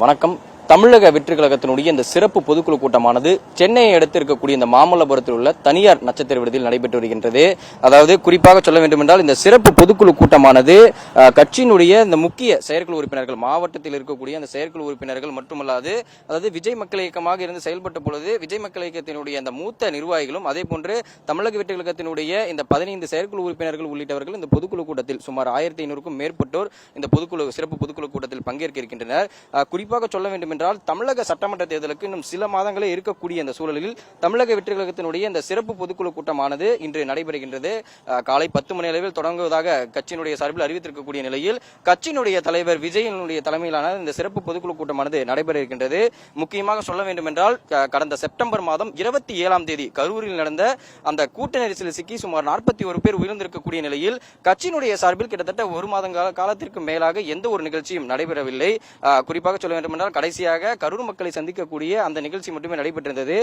வணக்கம். தமிழக வெற்றி கழகத்தினுடைய இந்த சிறப்பு பொதுக்குழு கூட்டமானது சென்னையை அடுத்து இருக்கக்கூடிய இந்த மாமல்லபுரத்தில் உள்ள தனியார் நட்சத்திர விடுதியில் நடைபெற்று வருகின்றது. அதாவது குறிப்பாக சொல்ல வேண்டும் என்றால் இந்த சிறப்பு பொதுக்குழு கூட்டமானது கட்சியினுடைய இந்த முக்கிய செயற்குழு உறுப்பினர்கள் மாவட்டத்தில் இருக்கக்கூடிய அந்த செயற்குழு உறுப்பினர்கள் மட்டுமல்லாது அதாவது விஜய் மக்கள் இயக்கமாக இருந்து செயல்பட்ட பொழுது விஜய் மக்கள் இயக்கத்தினுடைய அந்த மூத்த நிர்வாகிகளும் அதே போன்று தமிழக வெற்றி கழகத்தினுடைய இந்த பதினைந்து செயற்குழு உறுப்பினர்கள் உள்ளிட்டவர்கள் இந்த பொதுக்குழு கூட்டத்தில் சுமார் ஆயிரத்தி ஐநூறுக்கும் மேற்பட்டோர் இந்த பொதுக்குழு சிறப்பு பொதுக்குழு கூட்டத்தில் பங்கேற்க இருக்கின்றனர். குறிப்பாக சொல்ல வேண்டும் என்றால் தமிழக சட்டமன்ற தேர்தலுக்கு இன்னும் சில மாதங்களே இருக்கக்கூடிய இந்த சூழலில் தமிழக வெற்றி கழகத்தினுடைய இந்த சிறப்பு பொதுக்குழு கூட்டமானது இன்று நடைபெறுகின்றது. காலை பத்து மணி அளவில் தொடங்குவதாக கட்சியினுடைய சார்பில் அறிவித்திருக்கக்கூடிய நிலையில் கட்சியினுடைய தலைவர் விஜயனுடைய தலைமையிலான இந்த சிறப்பு பொதுக்குழு கூட்டமானது நடைபெற இருக்கின்றது முக்கியமாக சொல்ல வேண்டும் என்றால் கடந்த செப்டம்பர் மாதம் இருபத்தி ஏழாம் தேதி கரூரில் நடந்த அந்த கூட்ட நெரிசலில் சிக்கி சுமார் நாற்பத்தி ஒரு பேர் உயிர்ந்திருக்கக்கூடிய நிலையில் கட்சியினுடைய சார்பில் கிட்டத்தட்ட ஒரு மாதங்கால காலத்திற்கு மேலாக எந்த ஒரு நிகழ்ச்சியும் நடைபெறவில்லை. குறிப்பாக சொல்ல வேண்டும் என்றால் கடைசியாக முறையாக கரூர் மக்களை சந்திக்கக்கூடிய அந்த நிகழ்ச்சி மட்டுமே நடைபெற்றிருந்தது.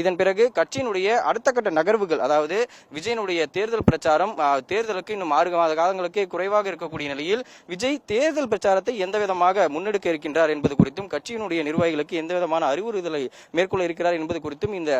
இதன் பிறகு கட்சியினுடைய அடுத்த கட்ட நகர்வுகள் அதாவது விஜயனுடைய தேர்தல் பிரச்சாரம் தேர்தலுக்கு இன்னும் ஆறு மாத காலங்களுக்கே குறைவாக இருக்கக்கூடிய நிலையில் விஜய் தேர்தல் பிரச்சாரத்தை எந்த விதமாக முன்னெடுக்க இருக்கின்றார் என்பது குறித்தும் கட்சியினுடைய நிர்வாகிகளுக்கு எந்த விதமான அறிவுறுதலை மேற்கொள்ள இருக்கிறார் என்பது குறித்தும் இந்த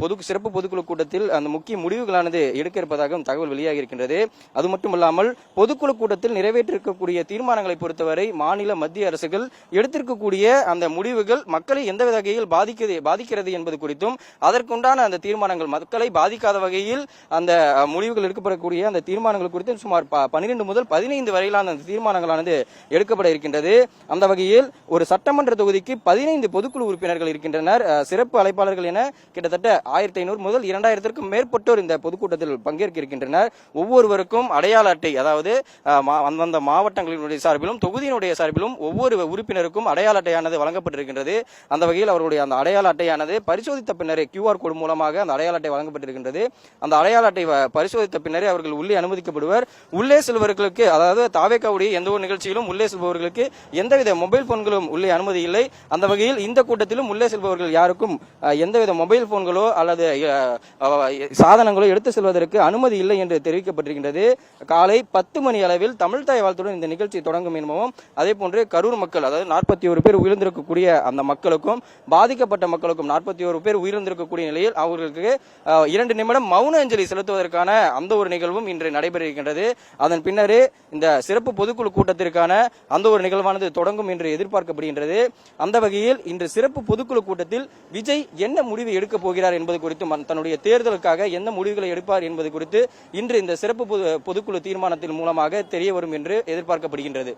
பொது சிறப்பு பொதுக்குழு கூட்டத்தில் அந்த முக்கிய முடிவுகளானது எடுக்க இருப்பதாகவும் தகவல் வெளியாகி இருக்கின்றது. அது மட்டுமல்லாமல் பொதுக்குழு கூட்டத்தில் நிறைவேற்றிருக்கக்கூடிய தீர்மானங்களை பொறுத்தவரை மாநில மத்திய அரசுகள் எடுத்திருக்கக்கூடிய அந்த முடிவுகள் மக்களை எந்த வகையில் பாதிக்கிறது பாதிக்கிறது என்பது குறித்தும் அதற்குண்டான அந்த தீர்மானங்கள் மக்களை பாதிக்காத வகையில் அந்த முடிவுகள் எடுக்கப்படக்கூடிய அந்த தீர்மானங்கள் குறித்து சுமார் பன்னிரண்டு முதல் பதினைந்து வரையிலான அந்த தீர்மானங்களானது எடுக்கப்பட இருக்கின்றது. அந்த வகையில் ஒரு சட்டமன்ற தொகுதிக்கு பதினைந்து பொதுக்குழு உறுப்பினர்கள் இருக்கின்றனர். சிறப்பு அழைப்பாளர்கள் என கிட்டத்தட்ட ஆயிரத்தி ஐநூறு முதல் இரண்டாயிரத்திற்கும் மேற்பட்டோர் இந்த பொதுக்கூட்டத்தில் பங்கேற்க இருக்கின்றனர். ஒவ்வொருவருக்கும் அடையாள அட்டை அதாவது அந்தந்த மாவட்டங்களினுடைய சார்பிலும் தொகுதியினுடைய சார்பிலும் ஒவ்வொரு உறுப்பினருக்கும் அடையாள அட்டையானது வழங்கப்பட்டிருக்கின்றது. அந்த வகையில் அவருடைய அந்த அடையாள அட்டையானது பரிசோதித்த பின்னரே கியூஆர் கோடு மூலமாக அந்த அடையாள அட்டை வழங்கப்பட்டிருக்கின்றது. அந்த அடையாள அட்டை பரிசோதித்த பின்னரே அவர்கள் உள்ளே அனுமதிக்கப்படுவர். உள்ளே செல்வர்களுக்கு அதாவது தாவேக்காவுடைய எந்த ஒரு நிகழ்ச்சியிலும் உள்ளே செல்பவர்களுக்கு எந்தவித மொபைல் போன்களும் உள்ளே அனுமதி இல்லை. அந்த வகையில் இந்த கூட்டத்திலும் உள்ளே செல்பவர்கள் யாருக்கும் எந்தவித மொபைல் போன்களோ அல்லது சாதனங்களோ எடுத்து செல்வதற்கு அனுமதி இல்லை என்று தெரிவிக்கப்பட்டிருக்கின்றது. காலை பத்து மணி அளவில் தமிழ் தாய் வாழ்த்துடன் இந்த நிகழ்ச்சி தொடங்கும் என்பவும் அதே போன்று கரூர் மக்கள் அதாவது நாற்பத்தி ஒரு பேர் இருக்கக்கூடிய அந்த மக்களுக்கும் பாதிக்கப்பட்ட மக்களுக்கும் நாற்பத்தி ஒரு பேர் உயிரிழந்திருக்கக்கூடிய நிலையில் அவர்களுக்கு இரண்டு நிமிடம் மௌன அஞ்சலி செலுத்துவதற்கான அந்த ஒரு நிகழ்வும் இன்று நடைபெற இருக்கின்றது அதன் பின்னரே இந்த சிறப்பு பொதுக்குழு கூட்டத்திற்கான அந்த ஒரு நிகழ்வானது தொடங்கும் என்று எதிர்பார்க்கப்படுகின்றது. அந்த வகையில் இன்று சிறப்பு பொதுக்குழு கூட்டத்தில் விஜய் என்ன முடிவு எடுக்கப் போகிறார் என்பது குறித்தும் தன்னுடைய தேர்தலுக்காக என்ன முடிவுகளை எடுப்பார் என்பது குறித்து இன்று இந்த சிறப்பு பொது- பொதுக்குழு தீர்மானத்தின் மூலமாக தெரிய வரும் என்று எதிர்பார்க்கப்படுகின்றது.